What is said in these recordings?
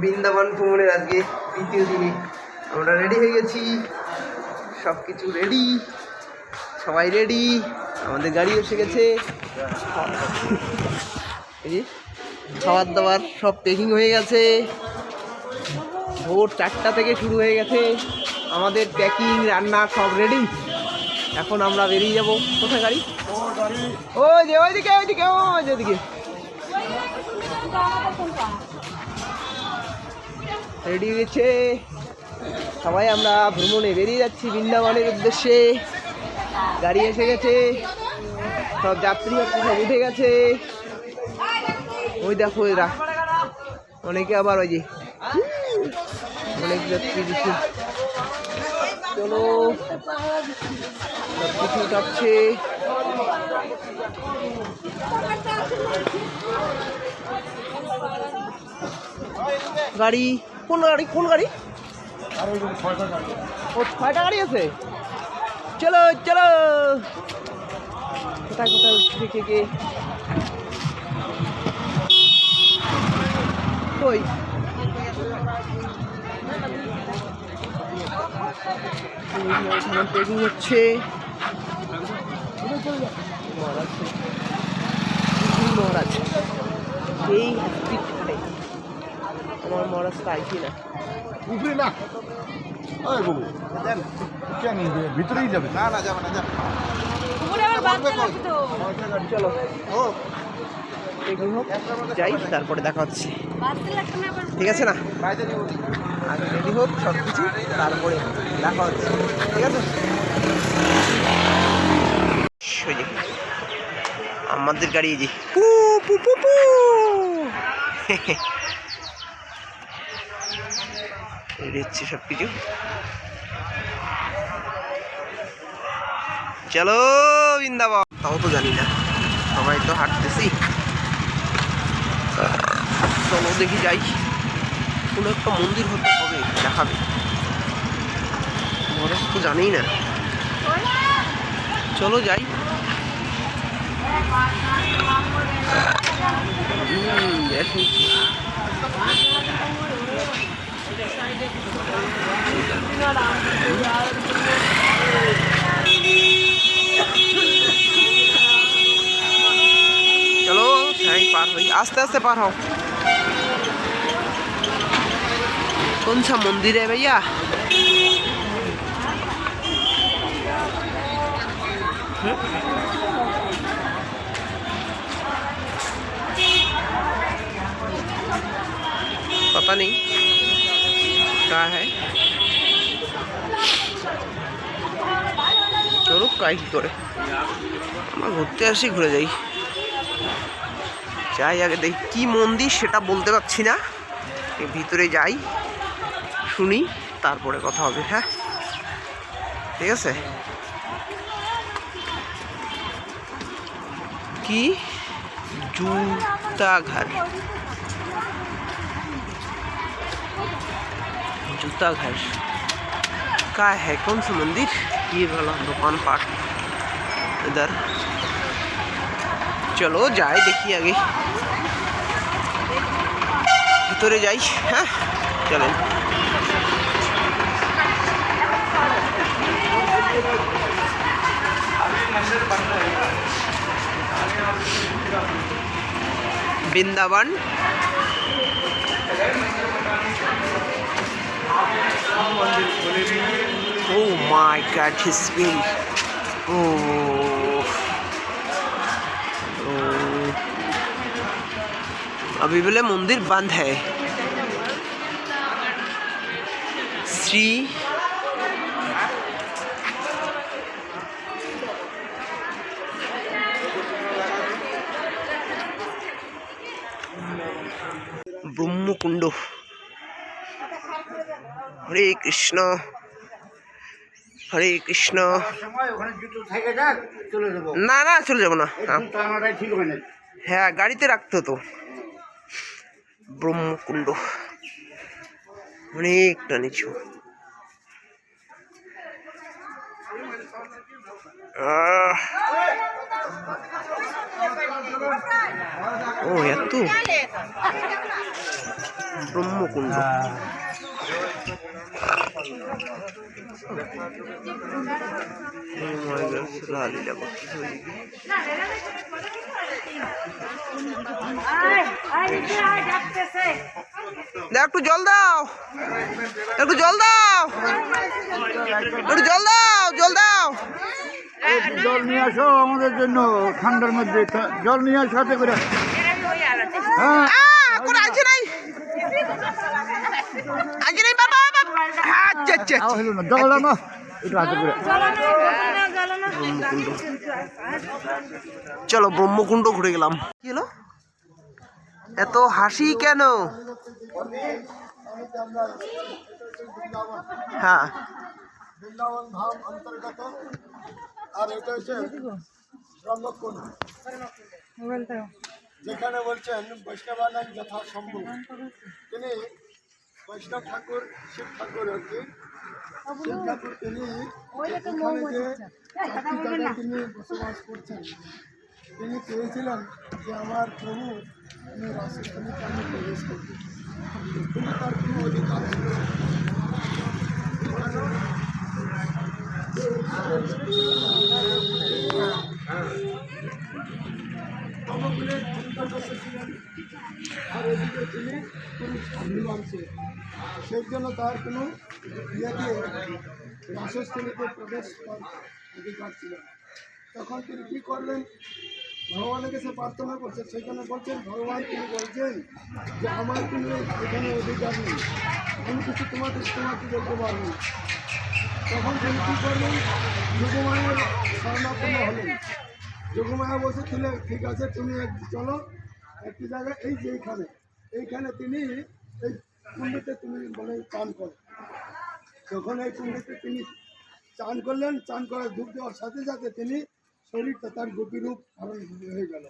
বৃন্দাবন ভ্রমণের আজকে দ্বিতীয় দিনে আমরা রেডি হয়ে গেছি। সব কিছু রেডি সবাই রেডি আমাদের গাড়ি এসে গেছে। খাবার দাবার সব প্যাকিং হয়ে গেছে। ভোর চারটা থেকে শুরু হয়ে গেছে। আমাদের প্যাকিং রান্না সব রেডি এখন আমরা বেরিয়ে যাব। কোথায় গাড়ি? ও যে ওইদিকে ওইদিকে, ওই যে ওইদিকে। রেডি হয়েছে? সবাই আমরা ভ্রমণে বেরিয়ে যাচ্ছি বৃন্দাবনের উদ্দেশ্যে। গাড়ি এসে গেছে। সব যাত্রী সব উঠে গেছে। ওই দেখো এরা। অনেকে আবার ওই যে অনেক যাত্রী দিচ্ছে চলো, সব কিছু যাচ্ছে গাড়ি, কোন গাড়ি কোন গাড়ি? ও, ছয়টা গাড়ি আছে? চলো চলো। কোথায় কোথায় উঠছে কে কে? কই? হচ্ছে। মহারাজ এই স্পিড খাটে আমার মহারাজ তাইছি না। উপরে না। ওই বাবু কেন ভিতরেই যাবে। না না যাবে না যাবে। চলো। ও। পেকিং হোক যাই তারপরে দেখা হচ্ছে। ঠিক আছে না? আগে রেডি হোক সব কিছু তারপরে দেখা হচ্ছে। ঠিক আছে সোজা। আমাদের গাড়ি যে। পু পু পু পু। হচ্ছে সব কিছু চলো বৃন্দাবন। তাও তো জানি না। সবাই তো হাঁটতেছি। চলো দেখি যাই। কোনো একটা মন্দির হতে হবে দেখাবে। মহারাজ তো জানেই না। চলো যাই। চলো সাই পার হই আস্তে আস্তে পার হও कौन सा मंदिर है भैया पता नहीं क्या है চলো কাই কি করে আমরা ঘুরতে আসি ঘুরে যাই যাই আগে দেখি কি মন্দির সেটা বলতে পারছি না এই ভিতরে যাই শুনি তারপরে কথা হবে হ্যাঁ ঠিক আছে কি जूता घर जूता घर का है कौन सा मंदिर ये वाला दुकान पाट इधर চলো যাই দেখি আগে ভিতরে যাই হ্যাঁ চলেন Vrindavan Oh my god, his spin. Oh. oh. अभी बोले मंदिर बंद है श्री ब्रह्मकुंड হরে কৃষ্ণ হরে কৃষ্ণ। না না, চলে যাব না। হ্যাঁ। হয়, গাড়িতে রাখতে হতো। ব্রহ্মকুণ্ড। অনেকটা নিচু। ও, এত। ব্রহ্মকুণ্ড। একটু জল দাও। একটু জল দাও। একটু জল দাও জল দাও। জল নিয়ে আসো আমাদের জন্য ঠান্ডার মধ্যে জল নিয়ে আসো হাতে করে। হ্যাঁ আহ, আচ্ছা আচ্ছা একটু হাতে করে চলো ব্রহ্মকুণ্ড ঘুরে গেলাম। কি হলো? এত হাসি কেন? হ্যাঁ। বৃন্দাবন আর এটা হচ্ছে ব্রহ্মকুণ্ড যেখানে বলছেন বৈষ্ণবানন্দ যথা সম্ভব তিনি বৈষ্ণব ঠাকুর শিব ঠাকুর কি শিব ঠাকুর তিনি এখানে যে জায়গায় তিনি বসবাস করছেন। তিনি চেয়েছিলেন যে আমার প্রভু আমি আমি প্রবেশ করতে। কিন্তু তার কোনো অধিকার ছিল না। চিন্তা করতেছিলেন আর এদিকে তিনি অভিমানছে সেই জন্য তার কোনো ইয়েতে রাসস্থলীতে প্রবেশ করার অধিকার ছিল তখন তিনি কী করলেন? ভগবানের কাছে প্রার্থনা করছেন সেখানে বলছেন, ভগবান তিনি বলছেন যে আমার কোনো এখানে অধিকার নেই। আমি কিছু তোমাকে তোমাকে বলতে পারব তখন তিনি কী করলেন? যুগমায়ের স্বর্ণাপন্ন হলেন। যোগমায়া বসে ছিল ঠিক আছে, তুমি চলো একটি জায়গায়, এই যে এইখানে এইখানে তিনি এই কুণ্ডিতে তুমি বলে চান করো যখন এই কুণ্ডিতে তিনি চান করলেন চান করার ডুব দেওয়ার সাথে সাথে তিনি শরীরটা তার গোপী রূপ ধারণ হয়ে গেল।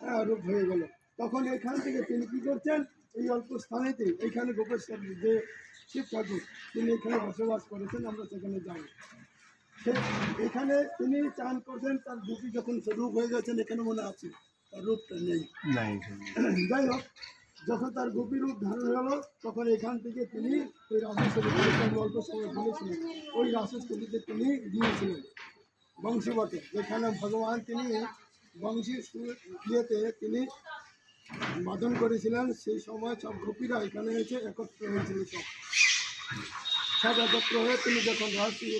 হ্যাঁ রূপ হয়ে গেল। তখন এখান থেকে তিনি কী করছেন? এই অল্প স্থানেতে এইখানে গোপেশ্বর যে শিব ঠাকুর তিনি এখানে বসবাস করেছেন আমরা সেখানে যাই। সে এখানে তিনি চান করছেন তার দুটি যখন রূপ হয়ে গেছেন এখানে মনে আছে তার রূপটা নেই। যাই হোক যখন তার গোপী রূপ ধারণ হলো, তখন এখান থেকে তিনি ওই আমি অল্প সময় বলেছিলেন ওই রাসস্থলীতে তিনি গিয়েছিলেন বংশীবটে যেখানে ভগবান তিনি বংশী ইয়েতে তিনি বাদন করেছিলেন। সেই সময় সব গোপীরা এখানে এসে একত্র হয়েছিল সব। সব একত্র হয়ে তিনি যখন রাষ্ট্রীয়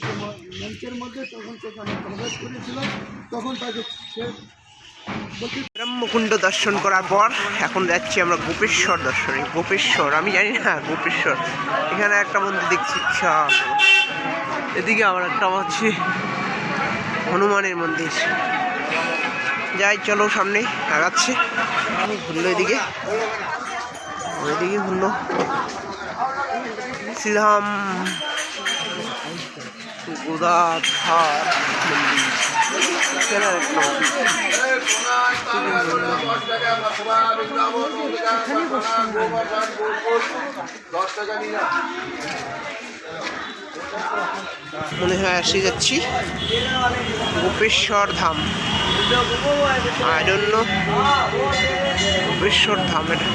মঞ্চের মধ্যে তখন সেখানে প্রবেশ করেছিলেন, তখন তাকে সে ব্রহ্মকুণ্ড দর্শন করার পর এখন যাচ্ছি আমরা গোপেশ্বর দর্শনে। গোপেশ্বর, আমি জানি না, গোপেশ্বর। এখানে একটা মন্দির দেখছি এদিকে আবার একটা হচ্ছে হনুমানের মন্দির। যাই, চলো সামনে আগাচ্ছে। ঘুরলো এদিকে। ওইদিকে ঘুরলো। শ্রীরাম গোদাধার মন্দির। মনে হয় এসে যাচ্ছি। গোপেশ্বর ধাম। ডোন্ট গোপেশ্বর ধাম এটা।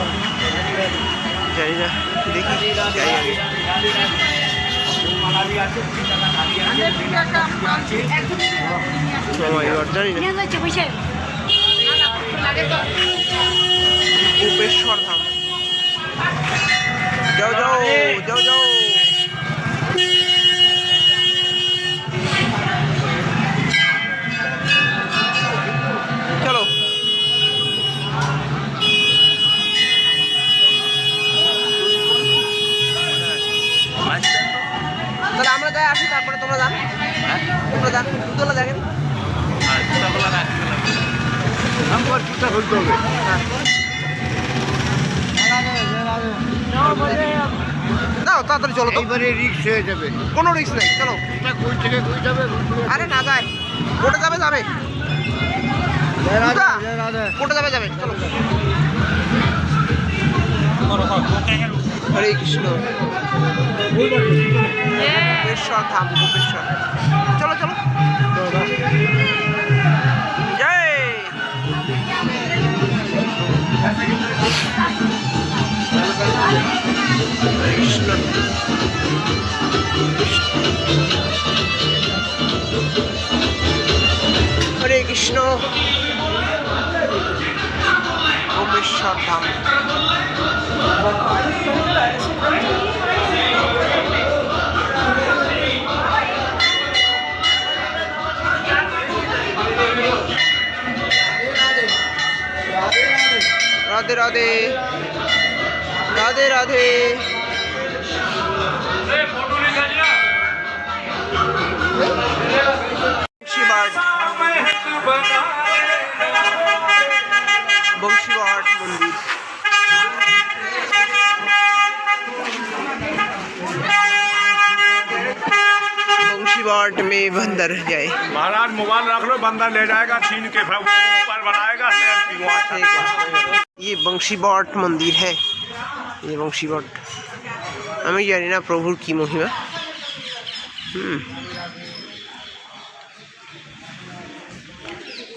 জানি না। দেখি, যাই আমি না ধাম যাও যাও যাও যাও তাহলে আমরা যাই আসি তারপরে তোমরা যান তোমরা যান তোলা দেখেন। আমার জুতা খুলতে হবে। দাও তাড়াতাড়ি চলো তো। এইবারে রিক্স হয়ে যাবে। কোনো রিস্ক নেই চলো। এটা কই থেকে কই যাবে? আরে না যায়। কোটে যাবে যাবে? কোটে যাবে যাবে। চলো। হরে কৃষ্ণ। গোপেশ্বর ধাম গোপেশ্বর চলো চলো কৃষ্ণ হরে কৃষ্ণ ওমেশ্বর ধাম राधे राधे। राधे राधे। बंशीवाट में बंदर रह जाए। महाराज मोबाइल रख लो बंदर ले जाएगा छीन के ऊपर बनाएगा ये বংশী বট মন্দির হ্যাঁ ये বংশী আমি জানি না প্রভুর কি মহিমা হুম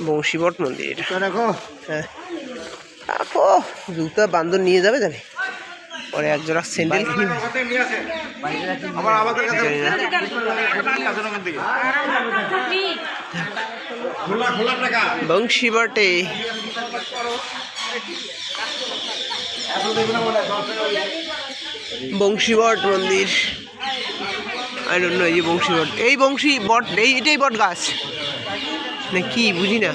বংশী বট মন্দির রাখো হ্যাঁ রাখো জুতা বান্দর নিয়ে যাবে জানে পরে এক জোড়া স্যান্ডেল কিনবে আবার আমাদের বংশীবট মন্দির। ডোন্ট নো এই যে বংশীবট। এই বংশী বট, এই এটাই বট গাছ। না কি, বুঝি না।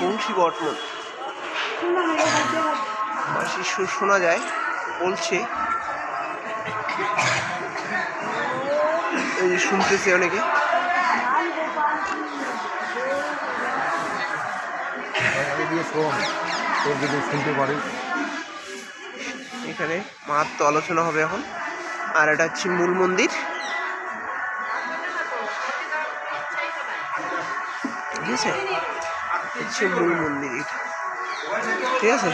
বংশী মন্দির মাসি শোনা যায়, বলছে, এই শুনতেছে অনেকে। শুনতে পারি এখানে মাহাত্ম আলোচনা হবে এখন। আর এটা হচ্ছে মূল মন্দির। ঠিক আছে হচ্ছে মন্দির ঠিক আছে?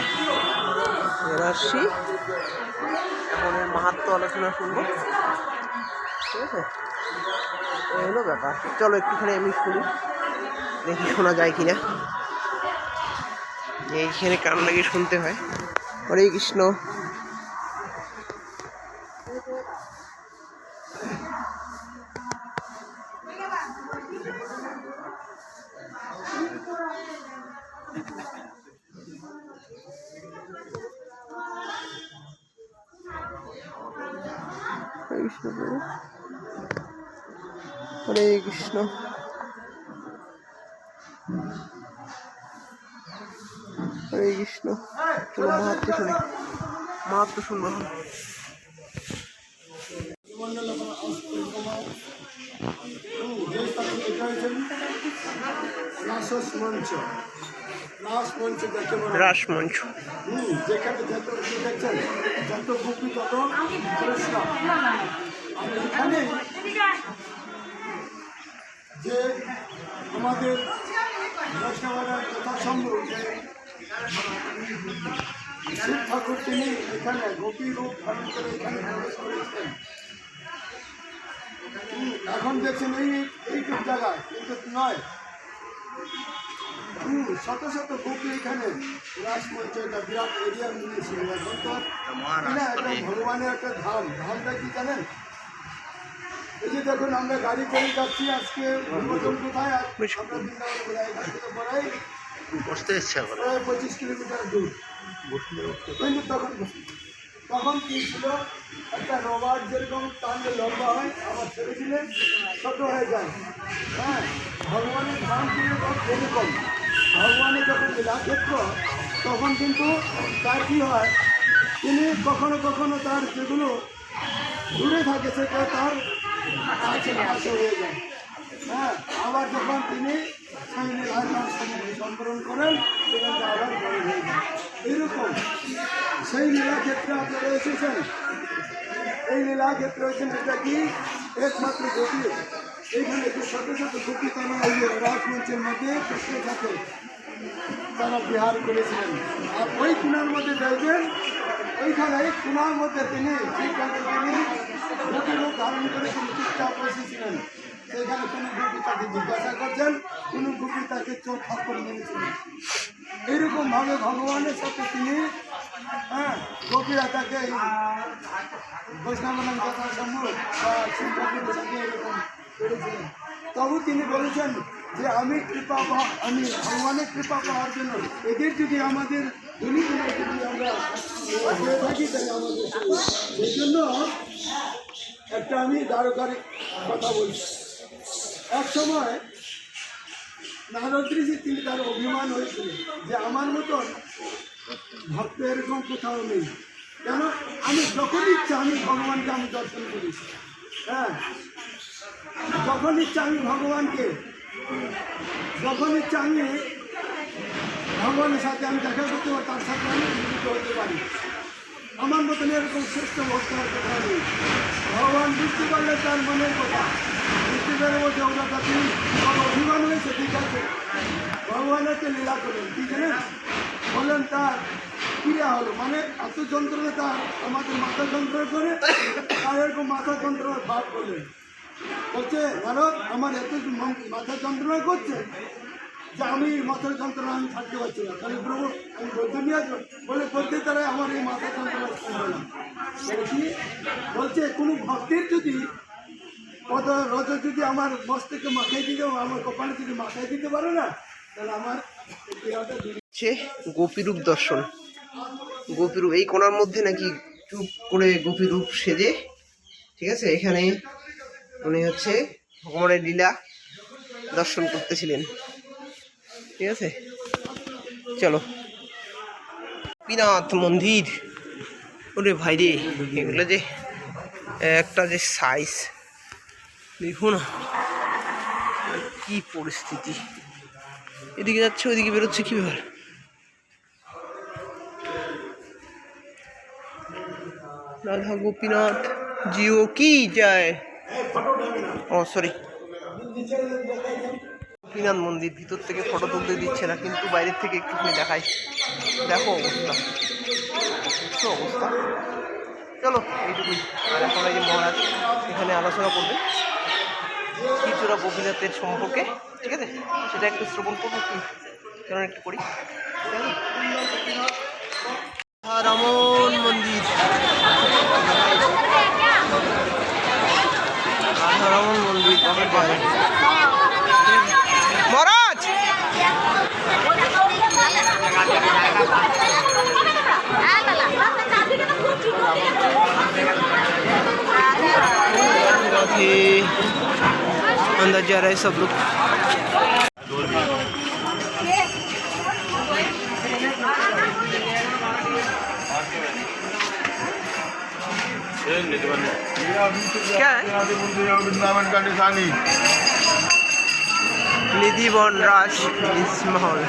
এবার আসছি এখন মাহাত্ম আলোচনা শুনব। ঠিক আছে? এই ব্যাপার। চলো একটুখানি আমি শুনি। দেখি শোনা যায় কিনা। এইখানে কান লাগিয়ে শুনতে হয়। হরে কৃষ্ণ। কৃষ্ণ হরে কৃষ্ণ। চলো মাহাত্ম শুনি। মাহাত্ম শুনব এখন। যে স্থানে এটা হয়েছেন রাসস মঞ্চ রাস মঞ্চ। যাকে বলা হয়। রাস হুম, যেখানে যত দেখছেন যত গোপী তত কৃষ্ণ এখানে যে আমাদের বৈষ্ণবের কথা সম্ভব যে শিব ঠাকুর তিনি এখানে গোপী রূপ ধারণ করে এখানে প্রবেশ করেছেন। এখন দেখছেন এই এইটুক জায়গায় কিন্তু নয়। শত শত গোপী এখানে রাসমঞ্চ একটা বিরাট এরিয়া নিয়েছিল এখন তো ভগবানের একটা ধাম। ধামটা কি জানেন? এই যে দেখুন আমরা গাড়ি করে যাচ্ছি আজকে। নতুন কোথায়? বসতে ইচ্ছা করে। প্রায় পঁচিশ কিলোমিটার দূর। কিন্তু তখন তখন কি ছিল? একটা রবার যেরকম টানলে লম্বা হয় আবার ছেড়ে দিলে ছোট হয়ে যায়। হ্যাঁ ভগবানের ধাম যেরকম এরকম ভগবানের যখন লীলাক্ষেত্র তখন কিন্তু তার কী হয়? তিনি কখনো কখনো তার যেগুলো দূরে থাকে সেটা তার হয়ে আবার যখন তিনি সম্বরণ করেন সেখানে আবার বড় হয়ে যায় এরকম সেই লীলাক্ষেত্রে আপনারা এসেছেন এই লীলাক্ষেত্রে হচ্ছেন এটা কি একমাত্র গতি এইখানে যে শত শত গোপী তারা এই রাজমঞ্চের মধ্যে কৃষ্ণের সাথে তারা বিহার করেছিলেন আর ওই কুনার মধ্যে দেখবেন ওইখানে কুনার মধ্যে তিনি সেইখানে তিনি ধারণ করে তিনি চুপচাপ বসেছিলেন সেখানে কোনো গোপী তাকে জিজ্ঞাসা করছেন কোনো গোপী তাকে চোখ থাপ্পড় মেরেছিলেন এইরকম ভাবে ভগবানের সাথে তিনি হ্যাঁ গোপীরা তাকে বৈষ্ণবানন্দ কথা সম্ভব বা সাথে এরকম করেছিলেন তবু তিনি বলেছেন যে আমি কৃপা আমি ভগবানের কৃপা পাওয়ার জন্য এদের যদি আমাদের ধনীগুলো যদি আমরা হয়ে থাকি তাহলে আমাদের সেই জন্য একটা আমি দারোগারিক কথা বলছি। এক সময় নারদ্রিজি তিনি তার অভিমান হয়েছিল যে আমার মতন ভক্ত এরকম কোথাও নেই। কেন? আমি যখন ইচ্ছা আমি ভগবানকে আমি দর্শন করি। হ্যাঁ? যখন ইচ্ছা আমি ভগবানকে, যখন ইচ্ছা আমি ভগবানের সাথে আমি দেখা করতে পারি, তার সাথে আমি মিলিত হতে পারি। আমার মতন এরকম শ্রেষ্ঠ ভক্ত কোথাও নেই। ভগবান বুঝতে পারলে তার মনের কথা। বুঝতে পেরে বলছে ওরা বড় অভিমান হয়েছে, ঠিক আছে। ভগবানের তো লীলা করেন, কি জানেন? বলেন তার ক্রিয়া হলো মানে এত যন্ত্রণা তার, আমাদের মাথা যন্ত্রণা করে আর এরকম মাথা যন্ত্রণার ভাব করলেন বলছে ভারত আমার এত মাথা যন্ত্রণা করছে যে আমি মাথার যন্ত্রণা আমি থাকতে পারছি না। তাহলে প্রভু, আমি বলতে নিয়ে আসব। বলে বলতে তারা আমার এই মাথা যন্ত্রণা কমবে না। বলে কি? বলছে, কোনো ভক্তের যদি, পদ, রজ যদি আমার মস্তকে মাথায় দিতে আমার কপালে যদি মাথায় দিতে পারে না, তাহলে আমার হচ্ছে গোপীরূপ দর্শন। গোপীরূপ, এই কোণার মধ্যে নাকি চুপ করে গোপীরূপ সেজে, ঠিক আছে? এখানে উনি হচ্ছে ভগবানের লীলা দর্শন করতেছিলেন। ঠিক আছে? চলো। গোপীনাথ মন্দির। ওরে ভাই রে, এগুলো যে একটা যে সাইজ দেখো না, কি পরিস্থিতি। এদিকে যাচ্ছে, ওইদিকে বেরোচ্ছে, কি ব্যাপার? রাধা গোপীনাথ, জিও কি যায়? ও সরি গোপীনাথ মন্দির, ভিতর থেকে ফটো তুলতে দিচ্ছে না, কিন্তু বাইরের থেকে একটুখানি দেখাই দেখো অবস্থা। অবস্থা। চলো, এইটুকুই। আর এখন এই যে মহারাজ, এখানে আলোচনা করবে। কিছুটা গোপীনাথের সম্পর্কে, ঠিক আছে? সেটা একটু শ্রবণ করব কি কারণ একটু করি? রামন মন্দির। রাধারমন মন্দির মহারাজ राधे अंदर जा रहे हैं सब लोग क्या है वृंदावन का निशानी নিধি বনরাজ ইসমহল